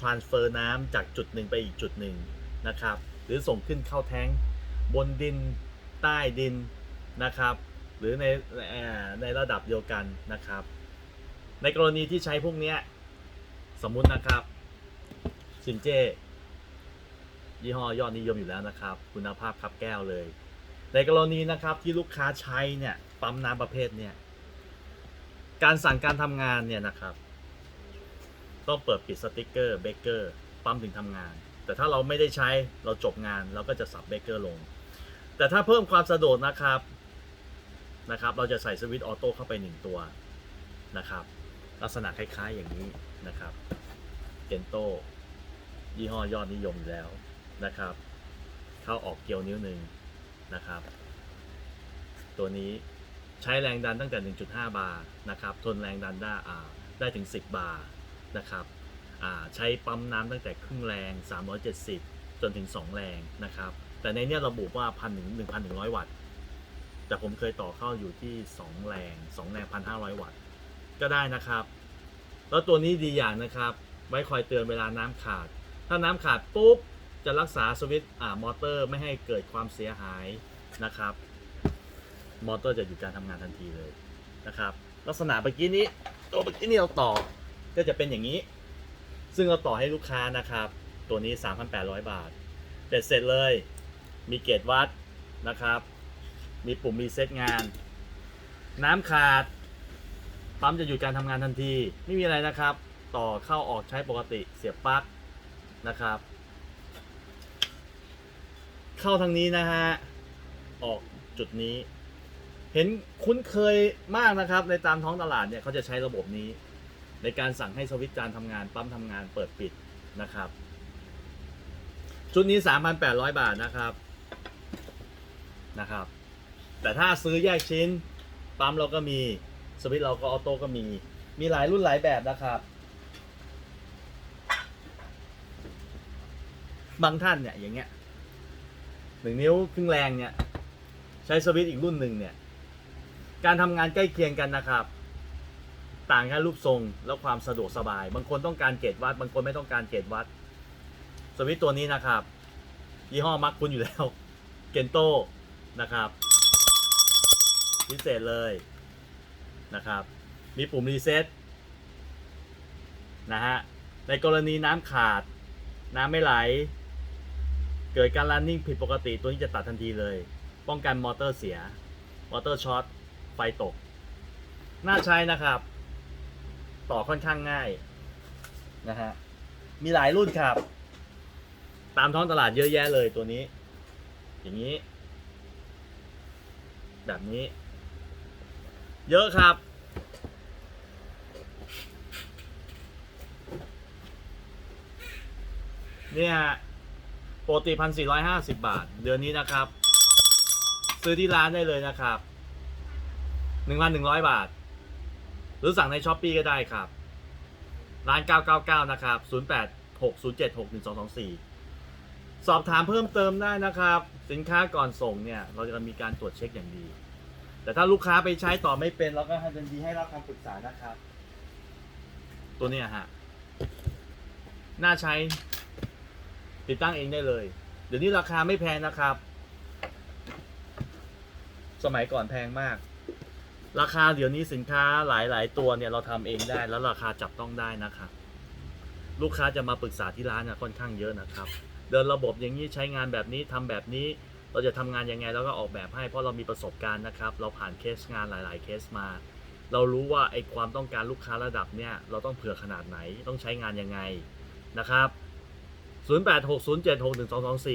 transfer น้ำจากจุดหนึ่งไปอีกจุดหนึ่งนะครับ หรือส่งขึ้นเข้าแท้งบนดินใต้ดินนะครับ หรือในในระดับเดียวกันนะครับ ในกรณีที่ใช้พวกนี้สมมุตินะครับซินเจยี่ห้อยอดนิยมอยู่แล้วนะครับ คุณภาพครับแก้วเลย ในกรณีนะครับที่ลูกค้าใช้เนี่ยปั๊มน้ำประเภทเนี่ยการสั่งการทำงานเนี่ยนะครับ ต้องเปิดปิดสติกเกอร์เบเกอร์ปั๊มถึงทำงาน แต่ถ้าเราไม่ได้ใช้เราจบงานเราก็จะสับเบเกอร์ลง แต่ถ้าเพิ่มความสะดวกนะครับนะครับ เราจะใส่สวิตช์ออโต้เข้าไปหนึ่งตัวนะครับ ลักษณะคล้ายๆอย่างนี้นะครับเกนโตยี่ห้อยอดนิยมอยู่แล้วนะครับ เข้าออกเกียวนิ้วหนึ่งนะครับ ตัวนี้ใช้แรงดันตั้งแต่ 1.5 บาร์นะครับ ทนแรงดันได้ได้ถึง 10 บาร์ นะครับใช้ปั๊มน้ำตั้งแต่ครึ่งแรง 370 จนถึง 2 แรงนะครับ แต่ในนี้ระบุว่าพันถึง1,100 วัตต์ แต่ผมเคยต่อเข้าอยู่ที่ 2 แรง 2 แรง 1,500 วัตต์ ก็ได้นะครับ แล้วตัวนี้ดีอย่างนะครับ ไว้คอยเตือนเวลาน้ำขาด ถ้าน้ำขาดปุ๊บ จะรักษาสวิตช์มอเตอร์ไม่ให้เกิดความเสียหายนะครับ มอเตอร์จะหยุดการทำงานทันทีเลยนะครับ ลักษณะเมื่อกี้นี้ตัวเมื่อกี้นี้เราต่อ ก็จะเป็นอย่างนี้ ซึ่งเราต่อให้ลูกค้านะครับ ตัวนี้ 3,800 บาทเบ็ดเสร็จเลย มีเกจวัดนะครับ มีปุ่มรีเซ็ตงาน น้ำขาด ปั๊มจะหยุดการทำงานทันที ไม่มีอะไรนะครับ ต่อเข้าออกใช้ปกติเสียบปลั๊กนะครับ เข้าทางนี้นะฮะ ออกจุดนี้ เห็นคุ้นเคยมากนะครับ ในตามท้องตลาดเนี่ยเขาจะใช้ระบบนี้ ในการสั่งให้สวิตช์การทำงานปั๊มทำงานเปิดปิดนะครับ ชุดนี้ 3,800 บาทนะครับนะครับ แต่ถ้าซื้อแยกชิ้น ปั๊มเราก็มีสวิตช์เราก็ออโต้ก็มี มีหลายรุ่นหลายแบบนะครับ บางท่านเนี่ยอย่างเงี้ยหนึ่งนิ้วครึ่งแรงเนี่ยใช้สวิตช์อีกรุ่นหนึ่งเนี่ย การทำงานใกล้เคียงกันนะครับ ต่างแค่รูปทรงแล้วความสะดวกสบาย บางคนต้องการเกจวัด บางคนไม่ต้องการเกจวัด สวิตตัวนี้นะครับ ยี่ห้อมักคุณอยู่แล้ว เกนโตนะครับ พิเศษเลยนะครับ มีปุ่มรีเซ็ตนะฮะ ในกรณีน้ำขาด น้ำไม่ไหล เกิดการ running ผิดปกติตัวนี้จะตัดทันทีเลย ป้องกันมอเตอร์เสีย มอเตอร์ช็อต ไฟตก น่าใช้นะครับ ต่อค่อนข้างง่ายนะฮะมีหลายรุ่นครับ ตามท้องตลาดเยอะแยะเลยตัวนี้ อย่างนี้ แบบนี้ เยอะครับ เนี่ยปกติพันสี่ร้อยห้าสิบบาท เดือนนี้นะครับ ซื้อที่ร้านได้เลยนะครับหนึ่งพันหนึ่งร้อยบาท หรือสั่งในช้อปปีก็ได้ครับร้าน999 นะครับ 0860761224 สอบถามเพิ่มเติมได้นะครับ สินค้าก่อนส่งเนี่ย เราจะมีการตรวจเช็คอย่างดี แต่ถ้าลูกค้าไปใช้ต่อไม่เป็น เราก็ทันทีให้รับคำปรึกษานะครับ ตัวเนี้ยฮะ น่าใช้ ติดตั้งเองได้เลย เดี๋ยวนี้ราคาไม่แพงนะครับ สมัยก่อนแพงมาก ราคาเดี๋ยวนี้สินค้าหลาย ๆ ตัวเนี่ยเราทำเองได้แล้วราคาจับต้องได้นะครับลูกค้าจะมาปรึกษาที่ร้านนะค่อนข้างเยอะนะครับ เดินระบบอย่างนี้ใช้งานแบบนี้ทำแบบนี้เราจะทำงานยังไงเราก็ออกแบบให้เพราะเรามีประสบการณ์นะครับ เราผ่านเคสงานหลาย ๆ เคสมา เรารู้ว่าไอ้ความต้องการลูกค้าระดับเนี่ยเราต้องเผื่อขนาดไหนต้องใช้งานยังไงนะครับ 0860761224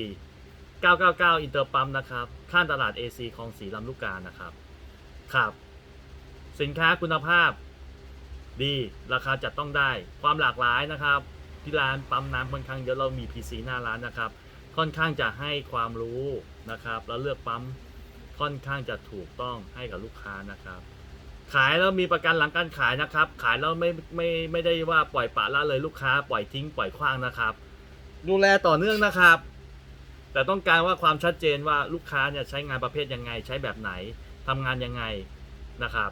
999 อินเตอร์ปั๊มนะครับ ข้างตลาด AC คลองสีลำลูกกานะครับ ครับ สินค้าคุณภาพ ดีราคาจัดต้องได้ ความหลากหลายนะครับ ที่ร้านปั๊มน้ำค่อนข้างเยอะเรามี PC หน้าร้านนะครับ ค่อนข้างจะให้ความรู้นะครับ แล้วเลือกปั๊มค่อนข้างจะถูกต้องให้กับลูกค้านะครับ ขายแล้วมีประกันหลังการขายนะครับ ขายแล้วไม่ไม่ไม่ได้ว่าปล่อยปละละเลยลูกค้าปล่อยทิ้งปล่อยขว้างนะครับ ดูแลต่อเนื่องนะครับ แต่ต้องการว่าความชัดเจนว่าลูกค้าเนี่ยใช้งานประเภทยังไง ใช้แบบไหนทำงานยังไงนะครับ